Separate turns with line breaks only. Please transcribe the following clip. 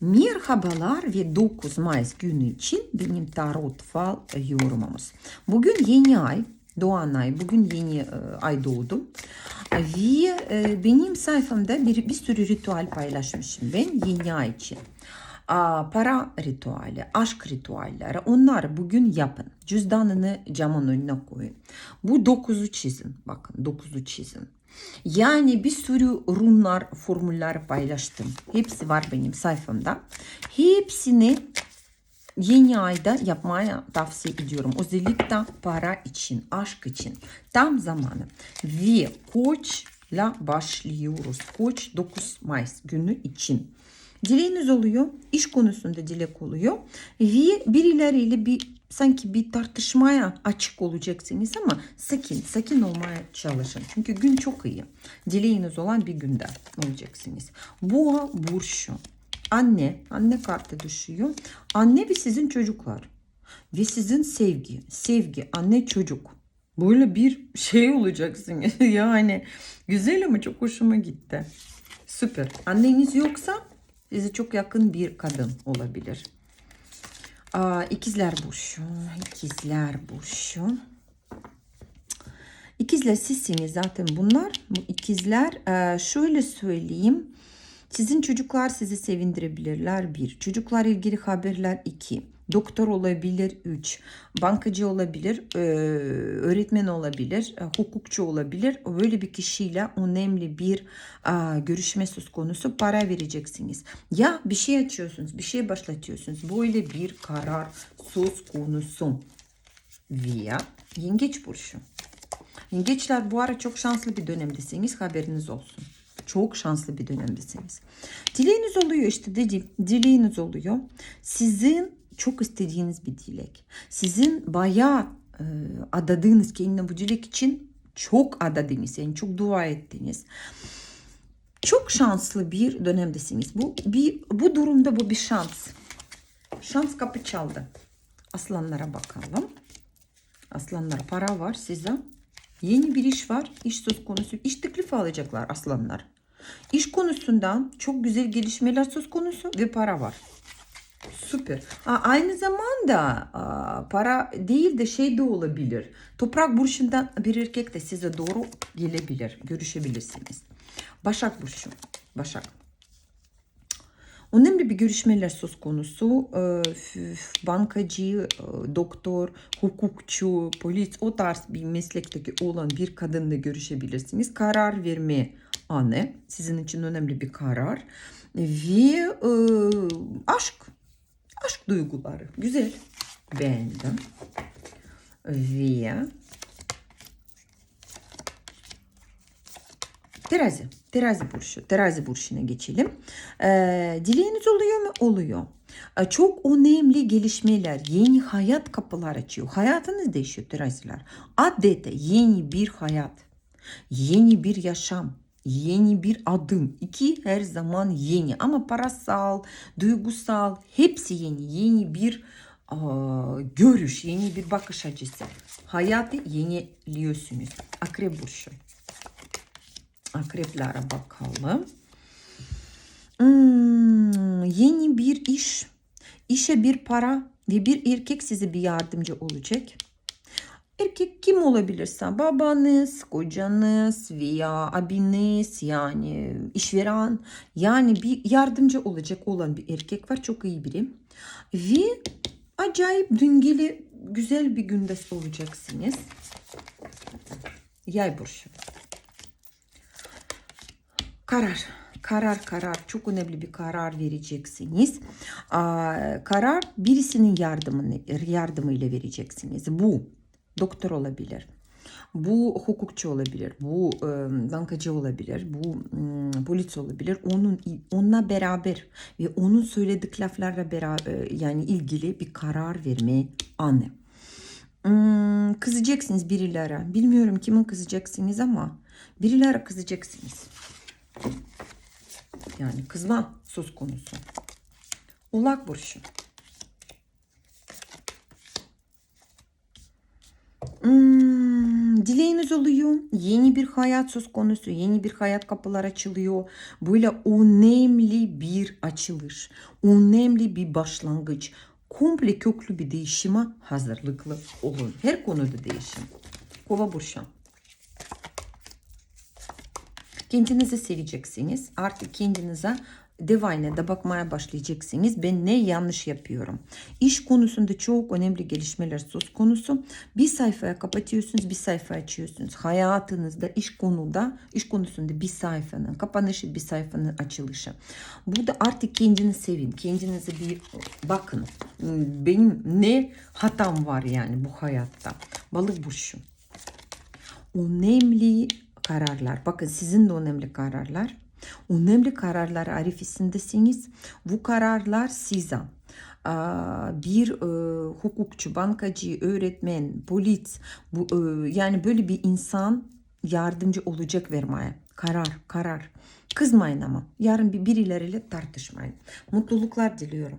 Merhabalar ve 9 Mayıs günü için benim tarot fal yorumumuz. Bugün yeni ay, doğan ay, bugün yeni ay doğdu. Ve benim sayfamda bir, bir sürü ritüel paylaşmışım ben yeni ay için. Para ritüeli, aşk ritüelleri onları bugün yapın. Cüzdanını camın önüne koyun. Bu dokuzu çizin. Bakın dokuzu çizin. Yani bir sürü runlar, formüller paylaştım. Hepsi var benim sayfamda. Hepsini yeni ayda yapmaya tavsiye ediyorum. Özellikle para için, aşk için. Tam zamanı. Ve koçla başlıyoruz. Koç 9 Mayıs günü için. Dileğiniz oluyor, iş konusunda dilek oluyor ve birileriyle bir sanki bir tartışmaya açık olacaksınız ama sakin, sakin olmaya çalışın. Çünkü gün çok iyi. Dileğiniz olan bir günde olacaksınız. Boğa burcu. Anne, anne kartı düşüyor. Anne ve sizin çocuklar. Ve sizin sevgi, sevgi, anne çocuk. Böyle bir şey olacaksınız. yani güzel ama çok hoşuma gitti. Süper. Anneniz yoksa size çok yakın bir kadın olabilir. Aa, ikizler burcu. İkizler burcu. İkizler sizsiniz zaten bunlar. Bu ikizler e, şöyle söyleyeyim. Sizin çocuklar sizi sevindirebilirler. Bir. Çocuklar ilgili haberler. iki. Doktor olabilir. Üç. Bankacı olabilir. e, öğretmen olabilir. e, Hukukçu olabilir. Böyle bir kişiyle önemli bir görüşme söz konusu. Para vereceksiniz. Ya bir şey açıyorsunuz. Bir şey başlatıyorsunuz. Böyle bir karar söz konusu. Veya yengeç burcu. Yengeçler bu ara çok şanslı bir dönemdesiniz. Haberiniz olsun. Çok şanslı bir dönemdesiniz. Dileğiniz oluyor işte dediğim dileğiniz oluyor. Sizin çok istediğiniz bir dilek. Sizin bayağı e, adadığınız kendine bu dilek için çok adadınız. Yani çok dua ettiniz. Çok şanslı bir dönemdesiniz. Bu bir bu durumda bu bir şans. Şans kapı çaldı. Aslanlara bakalım. Aslanlar para var size. Yeni bir iş var. İş söz konusu. İş teklifi alacaklar aslanlar. İş konusundan çok güzel gelişmeler söz konusu ve para var. Süper. Aa, aynı zamanda aa, para değil de şey de olabilir. Toprak burçundan bir erkek de size doğru gelebilir. Görüşebilirsiniz. Başak burcu. Başak. Önemli bir görüşmeler söz konusu. Ee, Bankacı, e, doktor, hukukçu, polis o tarz bir meslekteki olan bir kadınla görüşebilirsiniz. Karar verme anı sizin için önemli bir karar. Ve e, aşk, duyguları. Güzel. Beğendim. Ve Terazi. Terazi burcu. Terazi burcuna geçelim. Ee, dileğiniz oluyor mu? Oluyor. Ee, çok önemli gelişmeler, yeni hayat kapılar açıyor. Hayatınız değişiyor teraziler. Adeta yeni bir hayat, yeni bir yaşam, yeni bir adım. İki her zaman yeni ama parasal, duygusal hepsi yeni. Yeni bir aa, görüş, yeni bir bakış açısı. Hayatı yeniliyorsunuz. Akrep burcu. Akreplere bakalım. Hmm, yeni bir iş, işe bir para ve bir erkek size bir yardımcı olacak. Erkek kim olabilirse babanız, kocanız veya abiniz yani işveren yani bir yardımcı olacak olan bir erkek var çok iyi biri. Ve acayip dengeli güzel bir günde olacaksınız. Yay burcu. Karar. Karar karar çok önemli bir karar vereceksiniz. Aa, karar birisinin yardımını yardımıyla vereceksiniz. Bu doktor olabilir. Bu hukukçu olabilir, bu e, bankacı olabilir, bu e, polis olabilir. Onun onunla beraber ve onun söyledik laflarla beraber yani ilgili bir karar verme anı. Hmm, kızacaksınız birilere. Bilmiyorum kimin kızacaksınız ama birilere kızacaksınız. Yani kızma söz konusu. Oğlak burcu. Dileğiniz oluyor. Yeni bir hayat söz konusu. Yeni bir hayat kapılar açılıyor. Böyle önemli bir açılış. Önemli bir başlangıç. Komple köklü bir değişime hazırlıklı olun. Her konuda değişim. Kova burcu. Kendinizi seveceksiniz. Artık kendinize da bakmaya başlayacaksınız. Ben ne yanlış yapıyorum. İş konusunda çok önemli gelişmeler söz konusu. Bir sayfaya kapatıyorsunuz, bir sayfa açıyorsunuz. Hayatınızda, iş konuda, iş konusunda bir sayfanın kapanışı, bir sayfanın açılışı. Burada artık kendini sevin. Kendinize bir bakın. Benim ne hatam var yani bu hayatta. Balık burcu önemli kararlar. Bakın sizin de önemli kararlar. Önemli kararlar arifesindesiniz. Bu kararlar size aa, bir e, hukukçu, bankacı, öğretmen, polis, bu, e, yani böyle bir insan yardımcı olacak vermeye. Karar, karar. Kızmayın ama. Yarın bir birileriyle tartışmayın. Mutluluklar diliyorum.